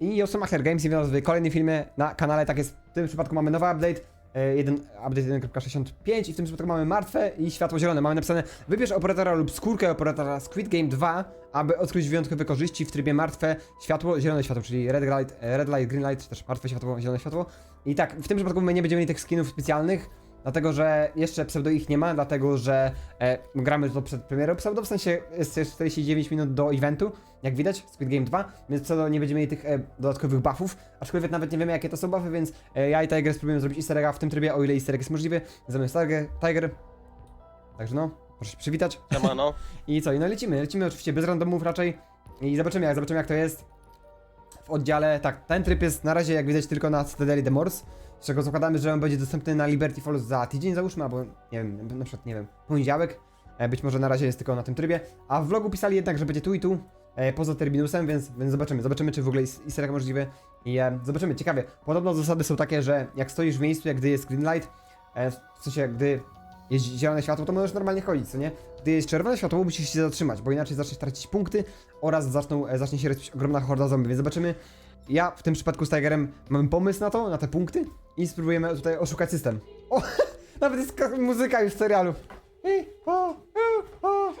I Josu Macher Games i witam was w kolejnym filmie na kanale, tak jest, w tym przypadku mamy nowy update, e, jeden, update 1.65 i w tym przypadku mamy martwe i światło zielone. Mamy napisane, wybierz operatora lub skórkę operatora Squid Game 2, aby odkryć wyjątkowe korzyści w trybie martwe światło, zielone światło, czyli red light, e, red light, green light, czy też martwe światło, zielone światło. I tak, w tym przypadku my nie będziemy mieli tych skinów specjalnych, Dlatego, że jeszcze pseudo ich nie ma, dlatego, że e, gramy to przed premierą pseudo, w sensie jest jeszcze 49 minut do eventu, jak widać, Squid Game 2, więc pseudo nie będziemy mieli tych e, dodatkowych buffów, aczkolwiek nawet nie wiemy jakie to są buffy, więc e, ja i Tiger spróbujemy zrobić easter egga w tym trybie, o ile easter egg jest możliwy, jest Tiger, Tiger. Także no, proszę się przywitać. Siemano. I co, i no lecimy, lecimy oczywiście bez randomów raczej i zobaczymy jak, zobaczymy jak to jest w oddziale, tak, ten tryb jest na razie jak widać tylko na Citadeli The Morse, z czego zakładamy, że on będzie dostępny na Liberty Falls za tydzień załóżmy, albo nie wiem, na przykład, nie wiem, poniedziałek, e, być może na razie jest tylko na tym trybie, a w vlogu pisali jednak, że będzie tu i tu, e, poza terminusem, więc, więc zobaczymy, zobaczymy czy w ogóle jest easter egg możliwy i e, zobaczymy, ciekawie, podobno zasady są takie, że jak stoisz w miejscu, jak gdy jest green light, e, w sensie gdy jest zielone światło, to możesz normalnie chodzić, co nie? Gdy jest czerwone światło, musisz się zatrzymać, bo inaczej zaczniesz tracić punkty oraz zaczną, e, zacznie się respić ogromna horda zombie, więc zobaczymy. Ja w tym przypadku z Tigerem mam pomysł na to, na te punkty i spróbujemy tutaj oszukać system. O, nawet jest ka- muzyka już w serialu. I, o, o.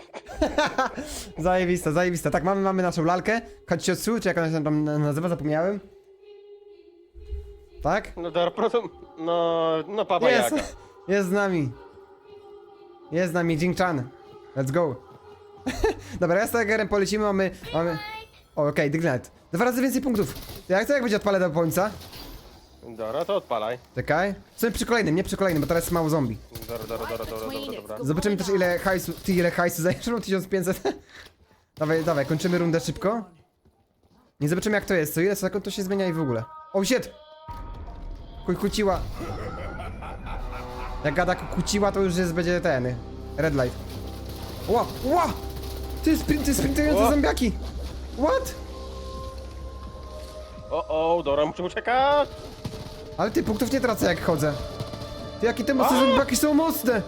zajebista, zajebista. Tak, mamy, mamy naszą lalkę, Kaciotsu, czy jak ona się tam nazywa, zapomniałem. Tak? No dobra, proszę. No, no papa Jest, jest z nami. Jest z nami Jing Chan. Let's go. Dobra, ja z Tigerem polecimy, mamy... mamy... O, okej, okay, Dwa razy więcej punktów. Jak to jak będzie odpalę do końca? Dobra, to odpalaj. Czekaj. Sobie przy kolejnym, nie przy kolejnym, bo teraz jest mało zombie. Dobra, dobra, dobra, dobra, dobra, dobra. Zobaczymy też ile hajsu, ty ile hajsu zajesz, no 1500. dawaj, dawaj, kończymy rundę szybko. Nie zobaczymy jak to jest, co ile sekund to się zmienia i w ogóle. O, shit! Kuj, kuciła. Jak gada kuciła, to już jest, będzie ten, red light. Ła, ła! Ty, sprint, ty sprintujące Ła. zombiaki! What? O, o, dobra, muszę uciekać. Ale ty punktów nie tracę jak chodzę. Ty jakie te mocne zombiaki są mocne!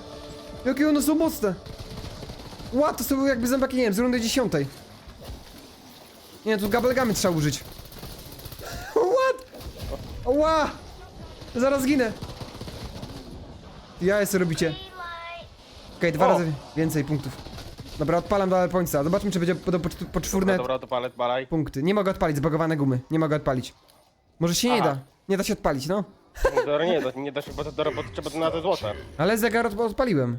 Jakie one są mocne! Ła, to są jakby zombiaki, nie wiem, z rundy dziesiątej. Nie, tu gabelgamy trzeba użyć. What? Ła! Zaraz ginę. Ja co robicie. Okej, dwa O! razy więcej punktów. Dobra, odpalam do końca. Zobaczmy, czy będzie po, po, poczwórne Dobra, dobra, odpalaj, odpalaj. punkty. Nie mogę odpalić, zbagowane gumy. Nie mogę odpalić. Może się nie Aha. da. Nie da się odpalić, no. Dobra, nie da, nie da się, bo to, dobra, bo to trzeba na te złote. Ale zegar od, odpaliłem.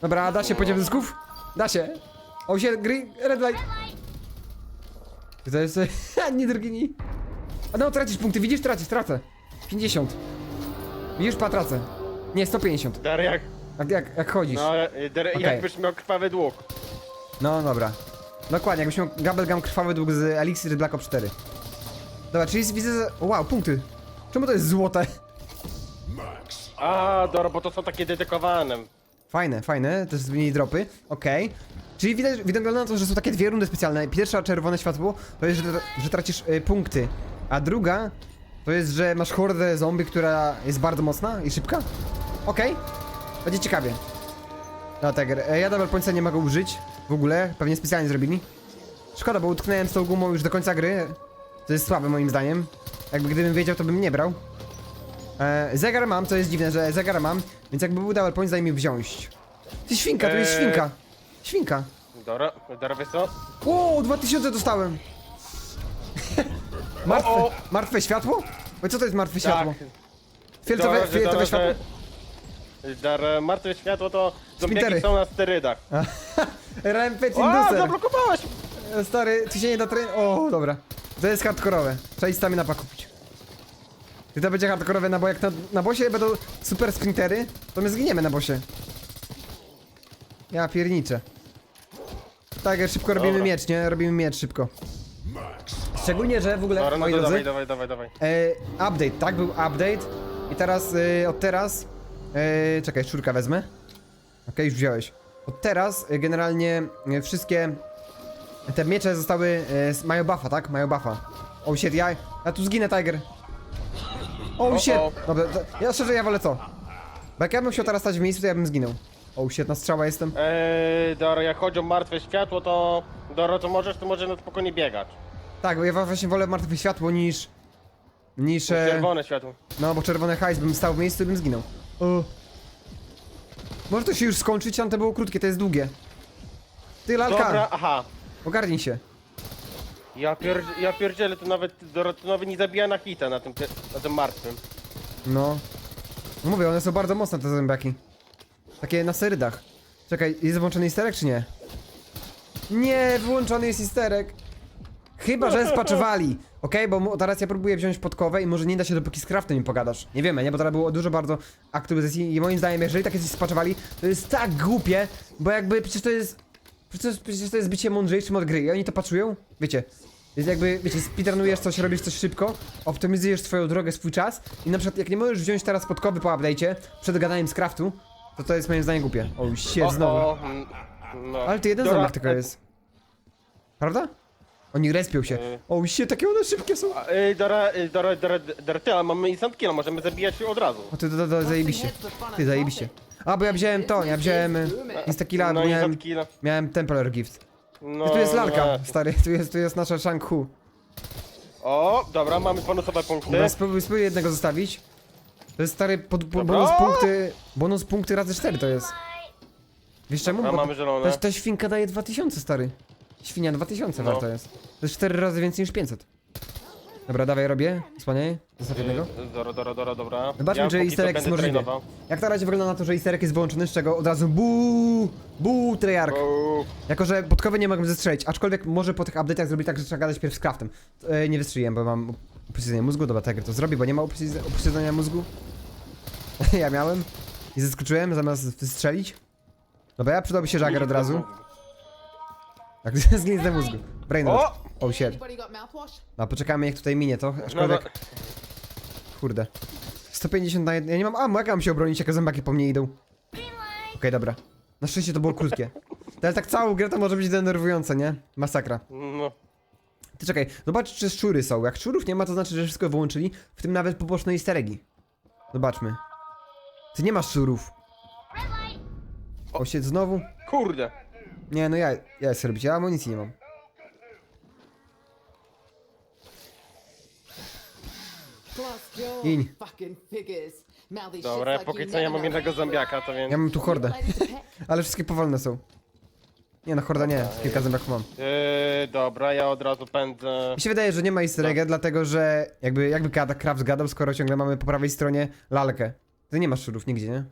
Dobra, a da się poziom zysków? Da się. O się, green, red light. To jest... nie drgni. A no, tracisz punkty, widzisz? Tracisz, tracę. 50. Widzisz, pa, tracę. Nie, 150. Dar jak, Jak, jak, chodzisz. no, dar, Okej. jakbyś miał krwawy dług. No, dobra. Dokładnie, jakbyś miał Gabelgam krwawy dług z Elixir Black Ops 4. Dobra, czyli widzę... że- wow, punkty. Czemu to jest złote? A, dobra, bo to są takie dedykowane. Fajne, fajne, też zmienili dropy, okej. Czyli widać, wygląda na to, że są takie dwie rundy specjalne. Pierwsza, czerwone światło, to jest, że, że tracisz y, punkty. A druga, to jest, że masz hordę zombie, która jest bardzo mocna i szybka. Okej, będzie ciekawie. No Tiger, e, ja double pointa nie mogę użyć w ogóle, pewnie specjalnie zrobili. Szkoda, bo utknąłem z tą gumą już do końca gry. To jest słabe moim zdaniem. Jakby gdybym wiedział, to bym nie brał. E, zegar mam, co jest dziwne, że zegar mam, więc jakby był double point, zdaje mi wziąć. Ty świnka, to jest Eee. świnka. Świnka. Dobra, dobra, wiesz co? O, 2000 dostałem. Martwe, O, o. martwe światło? Oj, co to jest martwe światło? Tak. Fioletowe, Dobra, że- fioletowe dobra, światło? Dar, martwe światło to zombiaki są na sterydach. Rampage O, Inducer. zablokowałeś! E, Stary, tu się nie da tren... O, dobra. To jest hardkorowe. Trzeba iść stamina pa kupić. Gdy to będzie hardkorowe, na bo jak na, na bosie będą super sprintery, to my zginiemy na bosie. Ja pierniczę. Tak, szybko robimy Dobra. miecz, nie? Robimy miecz szybko. Szczególnie, że w ogóle, Dobra, no moi to drodzy, dawaj, dawaj, dawaj, dawaj. e, update, tak? Był update. I teraz, e, od teraz... E, czekaj, szczurka wezmę. Okej, już wziąłeś. Od teraz e, generalnie e, wszystkie te miecze zostały, e, mają buffa, tak? Mają buffa. Oh shit, ja, ja tu zginę, Tiger. Oh shit. Dobra, to, ja szczerze, ja wolę to. Bo jak ja bym chciał teraz stać w miejscu, to ja bym zginął. Oh shit, na strzała jestem. Eee, Doro, jak chodzi o martwe światło, to... Doro, to możesz, to może na spokojnie biegać. Tak, bo ja właśnie wolę martwe światło niż... Niż... E, Czerwone światło. no, bo czerwony hajs bym stał w miejscu i bym zginął. O. Może to się już skończyć, tam to było krótkie, to jest długie. Ty, lalka, Dobra, aha. ogarnij się. Ja, pier... ja pierdzielę, to nawet Dorotynowy nie zabija na hita na tym, na tym martwym. No. No Mówię, one są bardzo mocne te zębiaki. Takie na serydach. Czekaj, jest włączony isterek czy nie? Nie, wyłączony jest isterek. Chyba, że spaczowali. Okej, bo teraz ja próbuję wziąć podkowę i może nie da się dopóki z craftem mi pogadasz. Nie wiemy, nie? Bo teraz było dużo bardzo aktywizacji i moim zdaniem, jeżeli takie coś spaczowali, to jest tak głupie, bo jakby przecież to jest... Przecież, przecież to jest bycie mądrzejszym od gry i oni to paczują? Wiecie, jest jakby, wiecie, speedrunujesz coś, robisz coś szybko, optymizujesz swoją drogę, swój czas i na przykład jak nie możesz wziąć teraz podkowy po update'cie przed gadaniem z craftu, to to jest moim zdaniem głupie. O, shit, O, znowu. o, mm, no. Ale to jeden zamek tylko jest. Prawda? Oni respią się. Y. O, shit, takie one szybkie są. A, y, Dora, y, Dora, Dora, Dora, ty, ale mamy instant kill, możemy zabijać od razu. O, ty, to, to, zajebiście. Ty, zajebiście. A, bo ja wziąłem to, ja wziąłem y, Instakilla, No bo miałem, instant kill. miałem Templar Gift. No, I tu jest lalka, no. stary, tu jest, tu jest nasza Shang Hu. O, dobra, mamy bonusowe punkty. Dobra, spróbuj, spróbuj jednego zostawić. To jest stary pod, po, Dobra. bonus punkty. Bonus punkty razy 4 to jest. Wiesz czemu? Dobra, Bo mamy zielone. ta, ta świnka daje 2000 stary. Świnia 2000 No. warta jest. To jest 4 razy więcej niż 500. Dobra, dawaj robię. Wspaniale. Zostaw jednego. Y, Dobra, dobra, dobra, dobra. Zobaczmy, czy póki easter egg jest będę możliwy. Jak na razie wygląda na to, że easter egg jest wyłączony, z czego od razu buu, buu, treyarch. O, Jako, że podkowy nie mogłem zestrzelić, aczkolwiek może po tych update'ach zrobić tak, że trzeba gadać pierw z craftem. E, nie wystrzeliłem, bo mam upośledzenie mózgu, dobra, tak to zrobię, bo nie ma upośledzenia mózgu. ja miałem i zeskoczyłem zamiast wystrzelić. Dobra, ja przydałby się Jagger od razu. Tak, z gniazda mózgu. Brain O! rot. Oh shit. Anybody got mouthwash? No, poczekamy jak tutaj minie to, No, aczkolwiek, kurde. 150 na jedno, ja nie mam ammo, jak mam się obronić, jak zębaki po mnie idą? Okej, dobra. Na szczęście to było krótkie. Ale tak całą grę to może być denerwujące, nie? Masakra. no. Ty czekaj, zobacz czy szczury są. Jak szczurów nie ma, to znaczy, że wszystko wyłączyli, w tym nawet poboczne easter eggi. Zobaczmy. Ty nie masz szczurów. Osiedź znowu? Kurde. Nie, no ja, ja chcę robić, ja amunicji nie mam. Mouthy Dobra, póki co ja never mam jednego zombiaka, to więc... Ja mam tu hordę. Ale wszystkie powolne są. Nie no, horda nie, kilka zębaków mam. Yy, dobra, ja od razu pędzę. Mi się wydaje, że nie ma easter egga, dlatego że jakby, jakby Kraft zgadał, skoro ciągle mamy po prawej stronie lalkę. To nie ma szczurów nigdzie, nie?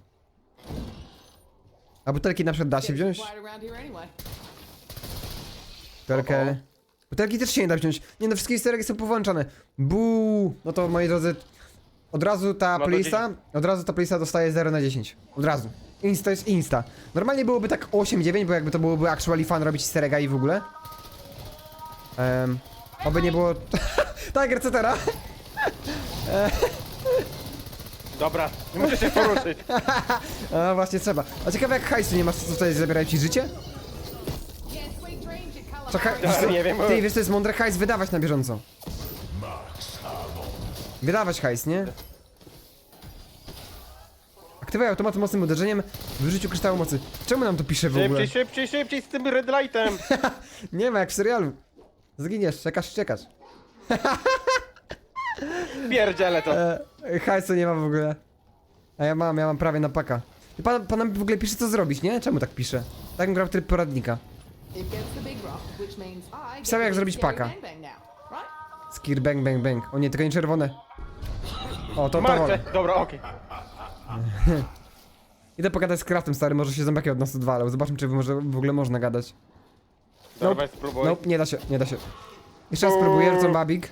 A butelki na przykład da się wziąć? Butelkę... Butelki też się nie da wziąć. Nie no, wszystkie easter eggi są powłączane. Buu! No to moi drodzy, od razu ta playlista, od razu ta playlista dostaje 0 na 10. Od razu. Insta jest insta. Normalnie byłoby tak 8-9, bo jakby to byłoby actually fun robić easter egga i w ogóle. Um, oby nie było... Tiger, co teraz? Dobra, nie muszę się poruszyć. A właśnie trzeba. A ciekawe jak hajsu nie masz, co tutaj zabierają ci życie? Colour. Czekaj, Ja wiesz co- nie wiem. Ty, wiesz to jest mądre hajs wydawać na bieżąco. Wydawać hajs, nie? Aktywuj automat mocnym uderzeniem w użyciu kryształu mocy. Czemu nam to pisze w ogóle? Szybciej, szybciej, szybciej z tym red lightem. Nie ma jak w serialu. Zginiesz, czekasz, czekasz. Pierdzielę to. E, hajsu nie ma w ogóle. A ja mam, ja mam prawie na paka. I pan, pan nam w ogóle pisze co zrobić, nie? Czemu tak pisze? Tak bym grał w tryb poradnika. Pisałem, jak zrobić paka. Skir bang bang bang. O nie, tylko nie czerwone. O, to to wolę. Martwe. Dobra, okej. Idę pogadać z Craftem, stary, może się zębaki od nas odwalą. Zobaczmy, czy może w ogóle można gadać. Dobra, Nope. weź spróbuj. Nope, nie da się, nie da się. Jeszcze raz spróbuję, rzucam babik,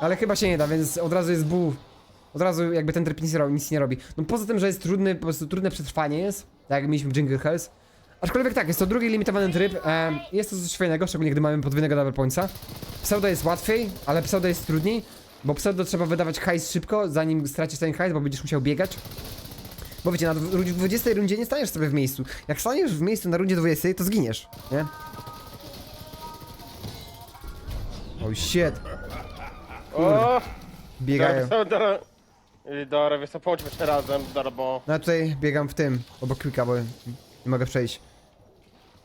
ale chyba się nie da, więc od razu jest buł. Od razu jakby ten tryb nic nie robi, nic nie robi. No poza tym, że jest trudny, po prostu trudne przetrwanie jest, tak jak mieliśmy w Jingle Hells. Aczkolwiek tak, jest to drugi limitowany tryb, em, jest to coś fajnego, szczególnie gdy mamy podwójnego double pointsa. Pseudo jest łatwiej, ale pseudo jest trudniej, bo pseudo trzeba wydawać hajs szybko, zanim stracisz ten hajs, bo będziesz musiał biegać. Bo wiecie, na dw- w 20 rundzie nie staniesz sobie w miejscu. Jak staniesz w miejscu na rundzie 20, to zginiesz, nie? Oh shit, O! biegają. Dobra, dobra. Y, Dobra, wiesz co, połączmy się razem, dobra, bo... No ja tutaj biegam w tym, obok Quicka, bo nie mogę przejść.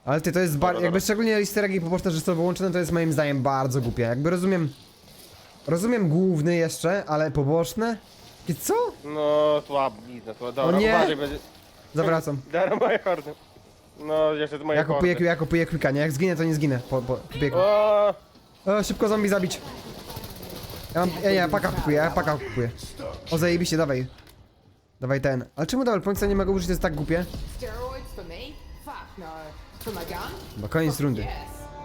Ale ty, to jest bar- Dobra, jakby szczególnie easter eggi poboczne, że są wyłączone, to jest moim zdaniem bardzo głupie. Jakby rozumiem... Rozumiem główny jeszcze, ale poboczne? I co? No, słabo. Dobra, O nie! uważaj, będzie... Zawracam. Dara moje hordy. No, jeszcze to moje Ja kupuję, hordy. ja kupuję klika, nie? Jak zginę, to nie zginę. Po, po. O, O, szybko zombie zabić. Ja mam, ja, ja paka kupuję, ja paka kupuję. O, zajebiście, dawaj. Dawaj ten. Ale czemu double pointa nie mogę użyć, to jest tak głupie? No. Bo koniec rundy.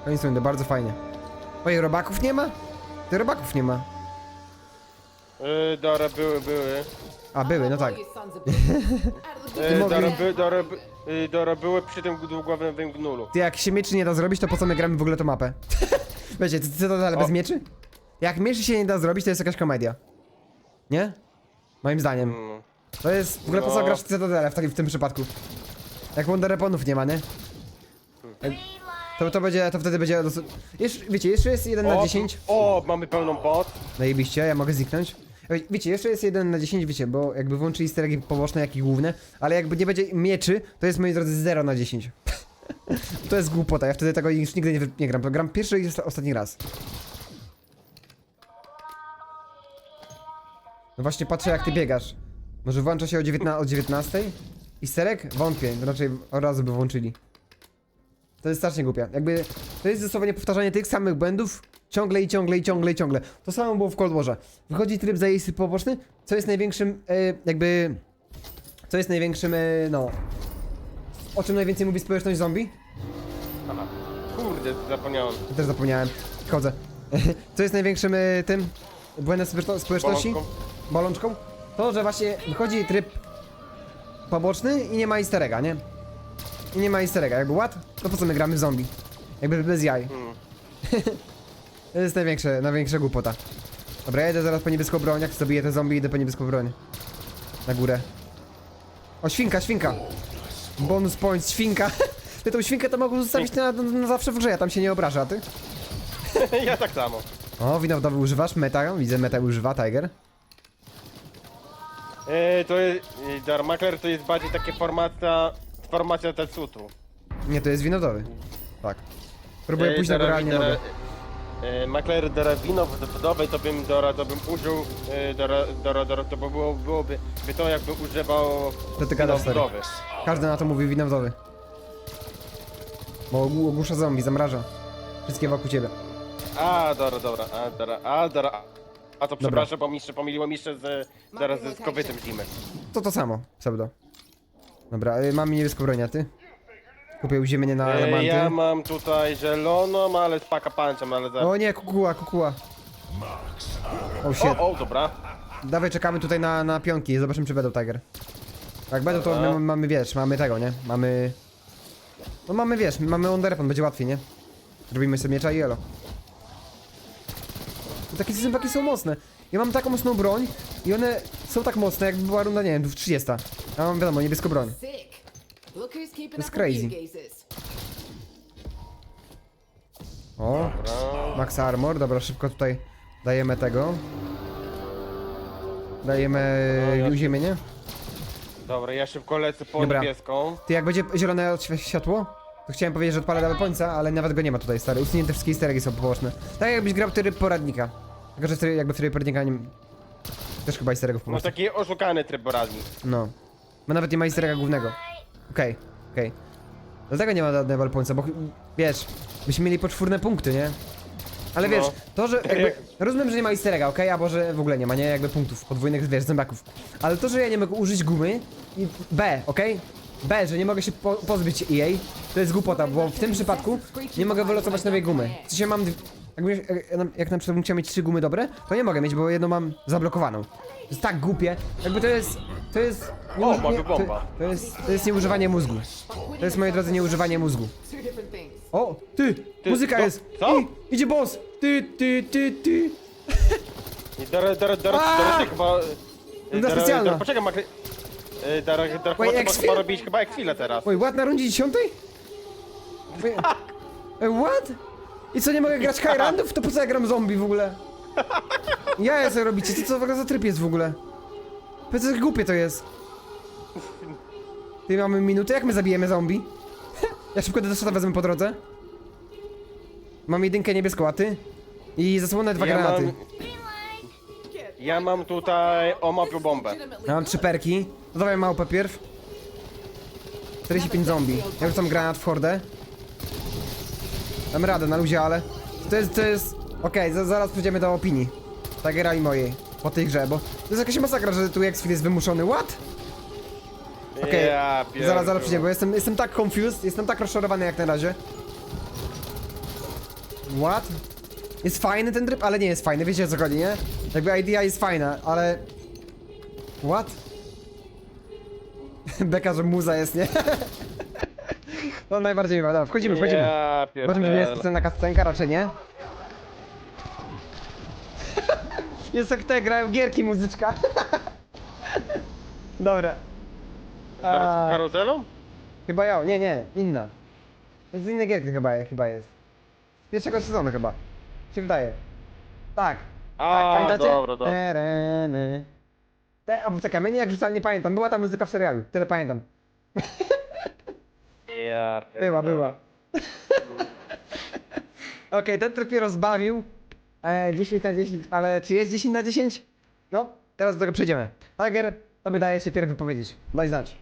Koniec rundy, bardzo fajnie. Oj, robaków nie ma? Ty robaków nie ma. Yy, były, były. A, były, no tak. Yy, mogli- by, by, yy, Dara, były przy tym dwugłowym gnulu. Ty, jak się mieczy nie da zrobić, to po co my gramy w ogóle tą mapę? Wiecie, co to dalej bez O. mieczy? Jak mieczy się nie da zrobić, to jest jakaś komedia. Nie? Moim zdaniem. Mm. To jest w ogóle po co No. grasz w w, takim, w tym przypadku? Jak Wondereponów nie ma, nie? To, to będzie, to wtedy będzie dosyć... Jeszcze, wiecie, jeszcze jest 1 na O, 10. O, mamy pełną bot. Zajebiście, ja mogę zniknąć. Wie- Wiecie, jeszcze jest 1 na 10, wiecie, bo jakby włączyli easter eggi poboczne, jak i główne, ale jakby nie będzie mieczy, to jest, moi drodzy, 0 na 10. to jest głupota, ja wtedy tego już nigdy nie, nie gram, gram pierwszy i osta- ostatni raz. No właśnie patrzę jak ty biegasz. Może włącza się o, 19, o 19? Easterek? Wątpię, raczej od razu by włączyli. To jest strasznie głupia. Jakby to jest dosłownie powtarzanie tych samych błędów ciągle i ciągle i ciągle i ciągle. To samo było w Cold Warze. Wychodzi tryb zajeźdźcy poboczny, co jest największym, e, jakby... Co jest największym, e, no... O czym najwięcej mówi społeczność zombie? Aha. Kurde, zapomniałem. Ja też zapomniałem. Chodzę. Co jest największym e, tym błędem społeczno- społeczności? Bolączką. Bolączką? To, że właśnie wychodzi tryb poboczny i nie ma easter egga, nie? I nie ma easter egga. Jakby ład, to po co my gramy w zombie? Jakby bez jaj. Mm. To jest największe, największa głupota. Dobra, jedę zaraz po niebieską broń, jak zabiję te zombie, idę po niebieską broń. Na górę. O, świnka, świnka! Bonus points, świnka! Ty tą świnkę to mogą zostawić na, na, na zawsze w grze, ja tam się nie obraża, a ty? ja tak samo. O, winowdowy używasz, meta, widzę meta używa, Tiger. Yy, to jest, yy, Darmakler to jest bardziej takie formacja, formacja Tetsutu. Nie, to jest winowdowy. Tak. Próbuję pójść na górę, ale nie mogę. Yy, Makler Dorawino w budowej to bym Dora, to bym użył yy, Dora, Dora, Dora, to by było, byłoby by to jakby używał To ty gadasz, stary. Każdy na to mówi winowdowy. Bo ogł- ogłusza zombie, zamraża. Wszystkie wokół ciebie. A, dobra, dobra, a, dobra, a, dobra. A to przepraszam, bo mi jeszcze pomyliłem jeszcze z, zaraz ze skowytym zimy. To to samo, pseudo. Dobra, y, mam niebieską broń, a ty? Kupię ziemię na Yy, elementy. ja mam tutaj zieloną, ale z paka pancem, ale za... O nie, kukuła, kukuła. O shit. O, o, dobra. Dawaj, czekamy tutaj na, na pionki, zobaczymy czy będą Tiger. Jak będą, to Dobra. my mamy, wiesz, mamy tego, nie? Mamy... No mamy, wiesz, mamy underpon, będzie łatwiej, nie? Zrobimy sobie miecza i elo. Takie zębaki są mocne. Ja mam taką mocną broń i one są tak mocne, jakby była runda, nie wiem, 30. Ja mam, wiadomo, niebieską broń. Sick. Look who's keeping That's up crazy. with. O, max armor, dobra, szybko tutaj dajemy tego. Dajemy No, ja- uziemienie. Dobra, ja szybko lecę po Dobra. niebieską. Ty, jak będzie zielone odświe- światło, to chciałem powiedzieć, że odpalę do końca, ale nawet go nie ma tutaj, stary. Usunięte wszystkie easter eggi są poboczne. Tak jakbyś grał tryb poradnika. Tylko, że tryb, jakby w trybie poradnika nie... Też chyba easter eggów No pobocznych. taki oszukany tryb poradnik. No. Bo nawet nie ma easter egga głównego. Okej, okej. Dlatego nie ma double pointa, bo wiesz, byśmy mieli poczwórne punkty, nie? Ale No. wiesz, to, że jakby, rozumiem, że nie ma easter egga, okej, albo że w ogóle nie ma, nie, jakby punktów podwójnych, wiesz, zębaków. Ale to, że ja nie mogę użyć gumy i B, okej? B, że nie mogę się po pozbyć jej, to jest głupota, bo w tym przypadku nie mogę wylosować nowej gumy. W sensie mam, dwie- jakby, jak, jak na przykład bym chciał mieć trzy gumy dobre, to nie mogę mieć, bo jedną mam zablokowaną. To jest tak głupie, jakby to jest, to jest... nie O, mamy nie- bomba. To, to jest, to jest nieużywanie mózgu. To jest, moi drodzy, nieużywanie mózgu. Two different things. O, ty, muzyka co? jest. Co? I, idzie boss. Ty, ty, ty, ty. I Dara, Dara, Dara, A! Dara, chyba... Runda Dara, specjalna. Dara, poczekaj, Dara, Dara, chyba, robić chyba Exfila teraz. Oj, what na rundzie dziesiątej? Oj, e, What? I co, nie mogę grać Highrandów? To po co ja gram zombie w ogóle? Ja co robicie? Co to w ogóle za tryb jest w ogóle? Powiedz, jak głupie to jest. Ty mamy minutę, jak my zabijemy zombie? Ja szybko desota wezmę po drodze. Mam jedynkę niebieską, a ty? I zasłonę dwa Ja granaty. mam, ja mam tutaj omopiu bombę. Ja mam trzy perki. No dawaj małpę pierw. 45 zombie. Ja rzucam granat w hordę. Dam radę na luzie, ale... To jest, to jest... Okej, za, zaraz przejdziemy do opinii. Tagera i mojej. Po tej grze, bo... To jest jakaś masakra, że tu Exfil jest wymuszony. What? Okej, Ja Zaraz, zaraz pierdolę. przejdziemy, bo jestem, jestem tak confused, jestem tak rozczarowany jak na razie. What? Jest fajny ten tryb, ale nie jest fajny, wiecie o co chodzi, nie? Jakby idea jest fajna, ale... What? Beka, że muza jest, nie? No najbardziej chyba, dobra, wchodzimy, wchodzimy. Ja Zobaczymy, czy jest scena kascenka, raczej nie. Jest jak te, grają gierki, muzyczka. Dobra. A, Karuzelą? chyba ja, nie, nie, inna. Z innej gierki chyba, chyba jest. Z pierwszego sezonu chyba. Się wydaje. Tak. A, Pamiętacie? dobra, dobra. Tereny. Te, o, czekaj, mnie jak rzucali, nie pamiętam. Była ta muzyka w serialu, tyle pamiętam. Ja Była, była. Okej, ten tryb mnie rozbawił. E, 10 na 10, ale czy jest 10 na 10? No, teraz do tego przejdziemy. Tiger, tobie daje się pierw wypowiedzieć. Daj znać.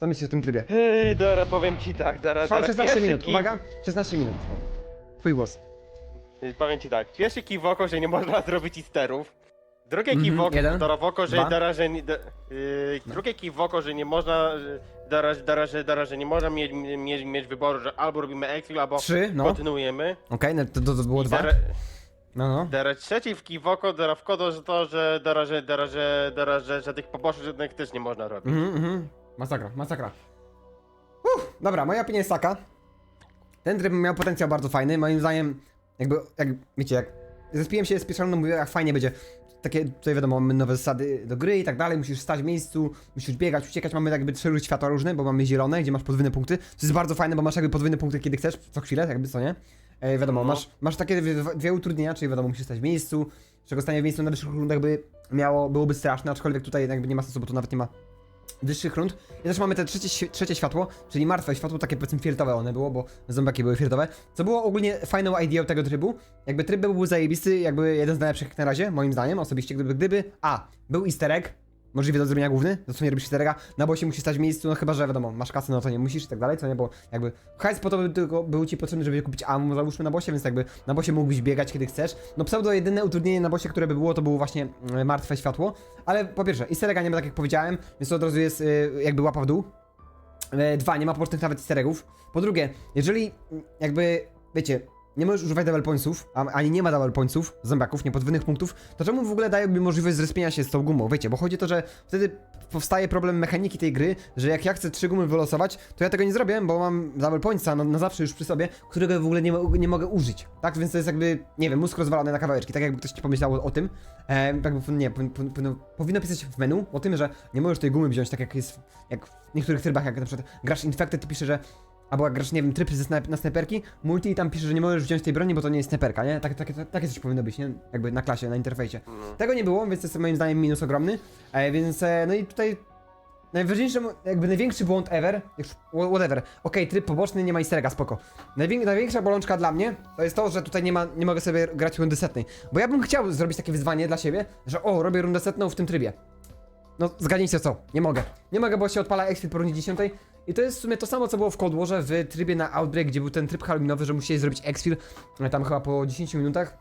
Co myślisz o tym trybie? Hej, Dora, powiem ci tak, Dora, Trwa Dora. 16 pierwszy minut, kij- uwaga, 16 minut. Twój głos. Powiem ci tak, pierwszy kij w oko, że nie można zrobić easterów. Drugie kij Mhm, w oko, jeden, Dora w oko, że dwa. Dora, że nie, d- yy, drugie kij w oko, że nie można, Dora, że nie można mieć, mieć, mieć wyboru, że albo robimy exfil, albo Trzy, no. kontynuujemy. Okej, no to, to, to było I dwa. No, no. Dora trzeci w kij w kodo, że to, że Dora, że, że, że, że tych pobocznych żadnych też nie można robić. Mhm, mhm. Masakra, masakra. Uff, dobra, moja opinia jest taka. Ten tryb miał potencjał bardzo fajny, moim zdaniem, jakby, jak, wiecie, jak zespiłem się z pierwszą, mówię, jak fajnie będzie. Takie, tutaj wiadomo, mamy nowe zasady do gry i tak dalej, musisz stać w miejscu, musisz biegać, uciekać, mamy jakby trzy różne światła różne, bo mamy zielone, gdzie masz podwójne punkty, to jest bardzo fajne, bo masz jakby podwójne punkty, kiedy chcesz, co chwilę, jakby, co nie? E, wiadomo, No. masz, masz takie dwie, dwie utrudnienia, czyli wiadomo, musisz stać w miejscu, czego stanie w miejscu na wyższych rundach by miało, byłoby straszne, aczkolwiek tutaj jakby nie ma sensu, bo tu nawet nie ma wyższych rund. I też mamy te trzecie, trzecie światło, czyli martwe światło, takie powiedzmy fioletowe one było, bo zombiaki były fioletowe, co było ogólnie fajną ideą tego trybu. Jakby tryb był zajebisty, jakby jeden z najlepszych na razie, moim zdaniem, osobiście, gdyby, gdyby, a, był easter egg, możliwy do zrobienia główny, to co nie robisz easter egga, na bosie musisz stać w miejscu, no chyba, że wiadomo, masz kasę, no to nie musisz i tak dalej, co nie, bo jakby hajs po to by tylko był ci potrzebny, żeby kupić ammo, załóżmy na bosie, więc jakby na bosie mógłbyś biegać kiedy chcesz. No pseudo jedyne utrudnienie na bosie, które by było, to było właśnie mm, martwe światło, ale po pierwsze, easter egga nie ma tak jak powiedziałem, więc to od razu jest y, jakby łapa w dół. E, Dwa, nie ma pobocznych nawet easter eggów. Po drugie, jeżeli jakby, wiecie, nie możesz używać double pointsów, ani nie ma double pointsów, zombiaków, niepodwójnych punktów, to czemu w ogóle daje mi możliwość zrespienia się z tą gumą, wiecie, bo chodzi o to, że wtedy powstaje problem mechaniki tej gry, że jak ja chcę trzy gumy wylosować, to ja tego nie zrobię, bo mam double pointsa na, na zawsze już przy sobie, którego w ogóle nie, nie mogę użyć, tak, więc to jest jakby, nie wiem, mózg rozwalony na kawałeczki, tak jakby ktoś ci pomyślał o, o tym, e, jakby, nie, powin- powin- powinno, powinno pisać w menu o tym, że nie możesz tej gumy wziąć, tak jak jest, jak w niektórych trybach, jak na przykład grasz Infected, to pisze, że Albo jak grasz, nie wiem, tryb ze snajp na snajperki, multi i tam pisze, że nie możesz wziąć tej broni, bo to nie jest snajperka, nie? Tak, tak, tak, takie coś powinno być, nie? Jakby na klasie, na interfejsie. Tego nie było, więc to jest moim zdaniem minus ogromny. E, więc, e, no i tutaj najważniejszy, jakby największy błąd ever, whatever, okej, tryb poboczny, nie ma easter egga, spoko. Najwię największa bolączka dla mnie, to jest to, że tutaj nie ma, nie mogę sobie grać rundy setnej. Bo ja bym chciał zrobić takie wyzwanie dla siebie, że o, robię rundę setną w tym trybie. No, zgadnijcie co, nie mogę. Nie mogę, bo się odpala exfil po rundzie 10. I to jest w sumie to samo, co było w Cold Warze w trybie na Outbreak, gdzie był ten tryb halloweenowy, że musieli zrobić exfil, e, tam chyba po 10 minutach.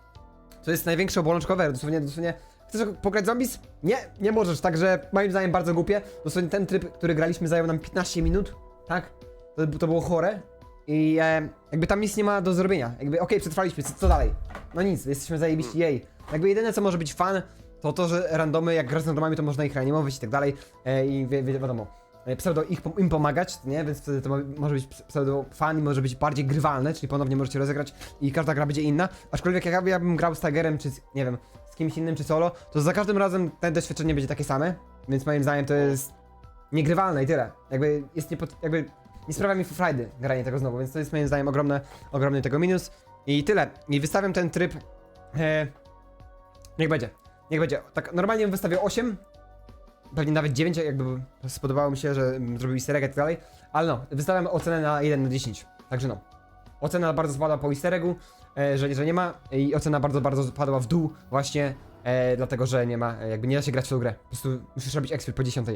To jest największy obolączkowe, dosłownie, dosłownie. Chcesz pograć zombies? Nie, nie możesz, także moim zdaniem bardzo głupie. Dosłownie ten tryb, który graliśmy zajął nam 15 minut, tak? To, to było chore. I e, jakby tam nic nie ma do zrobienia. Jakby okej, przetrwaliśmy, co, co dalej? No nic, jesteśmy zajebiści, jej. Jakby jedyne co może być fan, to to, że randomy, jak grasz z randomami, to można ich reanimować i tak dalej. E, I wi wi wiadomo, e, pseudo ich, im pomagać, nie? Więc wtedy to mo może być pseudo fan i może być bardziej grywalne, czyli ponownie możecie rozegrać i każda gra będzie inna. Aczkolwiek jak ja, bym grał z Tigerem, czy z, nie wiem, z kimś innym, czy solo, to za każdym razem te doświadczenie będzie takie same. Więc moim zdaniem to jest niegrywalne i tyle. Jakby jest nie jakby nie sprawia mi frajdy granie tego znowu, więc to jest moim zdaniem ogromne, ogromny tego minus. I tyle. I wystawiam ten tryb. E, niech będzie. Niech będzie. Tak, normalnie bym wystawił 8. Pewnie nawet 9, jakby spodobało mi się, że mm, zrobił easter i tak dalej. Ale no, wystawiam ocenę na 1 na 10. Także no. Ocena bardzo spadła po easter eggu, e, że, że nie ma i ocena bardzo, bardzo spadła w dół właśnie e, dlatego, że nie ma, e, jakby nie da się grać w tą grę. Po prostu musisz robić expert po 10.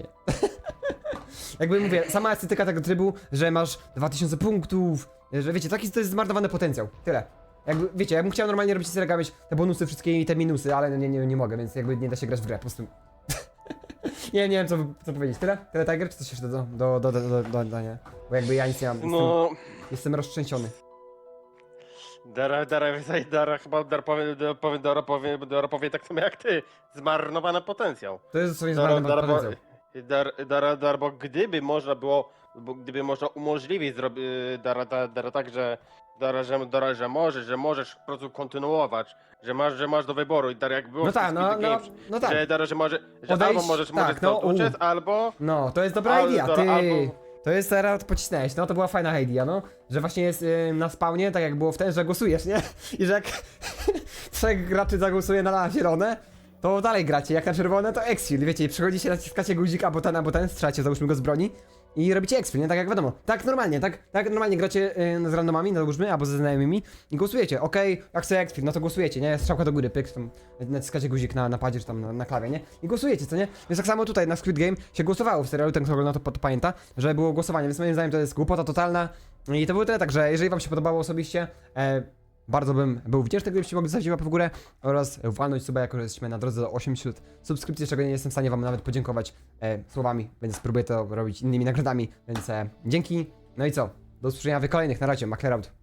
jakby mówię, sama estetyka tego trybu, że masz 2000 punktów, że wiecie, taki to jest zmarnowany potencjał. Tyle. Jakby, wiecie, ja bym chciał normalnie robić easter egga, mieć te bonusy wszystkie i te minusy, ale nie, nie, nie mogę, więc jakby nie da się grać w grę, po prostu. nie, nie wiem co, co powiedzieć. Tyle? Tyle Tiger, czy coś jeszcze do, do, do, do, do, do dodania? Bo jakby ja nic nie mam, jestem, No, jestem roztrzęsiony. Dara, Dara, Dara chyba Dara powie, powie, Dara powie, Dara powie tak samo jak ty. Zmarnowany potencjał. To jest sobie zmarnowany Dara, potencjał. Dara, Dara, Dara, bo gdyby można było, gdyby można umożliwić zrobić Dara, Dara, Dara tak, że Dara, że, Dara, że możesz, że możesz po prostu kontynuować, że masz, że masz do wyboru i Dara jak było No w tak, no, no, Games, no tak. że Dara, że może, że Odejść, albo możesz, tak, możesz no, uciec, albo No, to jest dobra Ale idea, dobra, ty. albo- To jest teraz pocisnęłeś, no to była fajna idea, no. Że właśnie jest y, na spawnie, tak jak było w ten, że głosujesz, nie? I że jak trzech graczy zagłosuje na zielone, to dalej gracie, jak na czerwone to exfil, wiecie, i przychodzicie, naciskacie guzik albo ten, albo ten, strzelacie, załóżmy go z broni i robicie exfil, nie? Tak jak wiadomo. Tak normalnie, tak, tak normalnie gracie y, z randomami, załóżmy, albo ze znajomymi i głosujecie, okej, jak chcę exfil, no to głosujecie, nie? Strzałka do góry, pyk, tam naciskacie guzik na napadzie, czy tam na, na klawie, nie? I głosujecie, co nie? Więc tak samo tutaj na Squid Game się głosowało w serialu, ten kto ogląda to, to pamięta, że było głosowanie, więc moim zdaniem to jest głupota totalna i to było tyle, także jeżeli wam się podobało osobiście, e, bardzo bym był wdzięczny, gdybyście mogli zostawić łapę w górę oraz walnąć sobie, jako że jesteśmy na drodze do 800 subskrypcji, czego nie jestem w stanie wam nawet podziękować e, słowami, więc spróbuję to robić innymi nagrodami, więc e, dzięki, no i co, do usłyszenia w kolejnych, na razie, Macler out.